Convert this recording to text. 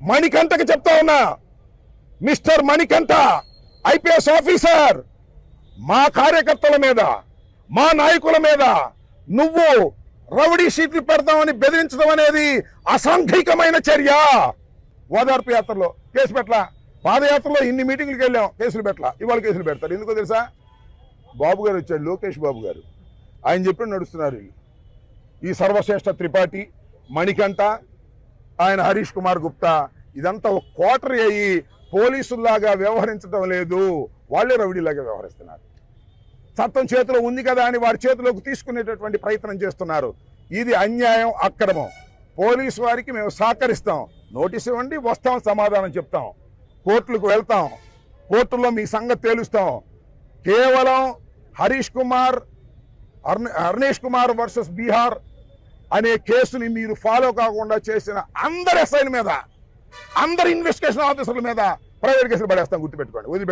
మణికంఠకు చెప్తా ఉన్నా. Mister Manikanta IPS officer మా కార్యకర్తల మీద మా నాయకుల మీద నువ్వు రౌడీ షీట్లు పెడతామని బెదిరించడం అనేది అసాంఘికమైన చర్య. ఓదార్పు యాత్రలో కేసు పెట్టలా పాదయాత్రలో ఇన్ని మీటింగ్లకు వెళ్ళాం కేసులు పెట్టలా ఇవాళ కేసులు పెడతారు. ఎందుకో తెలుసా? బాబు గారు వచ్చాడు లోకేష్ బాబు గారు. ఆయన చెప్పి నడుస్తున్నారు వీళ్ళు. ఈ సర్వశ్రేష్ఠ త్రిపాఠి మణికంఠ ఆయన హరీష్ కుమార్ గుప్తా. ఇదంతా ఒక కోటరీ అయ్యి పోలీసుల్లాగా వ్యవహరించడం లేదు. వాళ్ళే రౌడీలాగా వ్యవహరిస్తున్నారు. చట్టం చేతిలో ఉంది కదా అని వారి చేతిలోకి తీసుకునేటటువంటి ప్రయత్నం చేస్తున్నారు. ఇది అన్యాయం అక్రమం. పోలీసు వారికి మేము సహకరిస్తాం. నోటీస్ ఇవ్వండి వస్తాం సమాధానం చెప్తాం. కోర్టులకు వెళ్తాం. కోర్టుల్లో మీ సంగతి తేలుస్తాం. కేవలం హరీష్ కుమార్ అర్న- అర్ణేష్ కుమార్ వర్సెస్ బీహార్ అనే కేసుని మీరు ఫాలో కాకుండా చేసిన అందరి ఎస్ఐల మీద అందరి ఇన్వెస్టిగేషన్ ఆఫీసర్ల మీద ప్రైవేట్ కేసులు పడేస్తాం గుర్తుపెట్టుకోండి వదిలిపెట్టండి.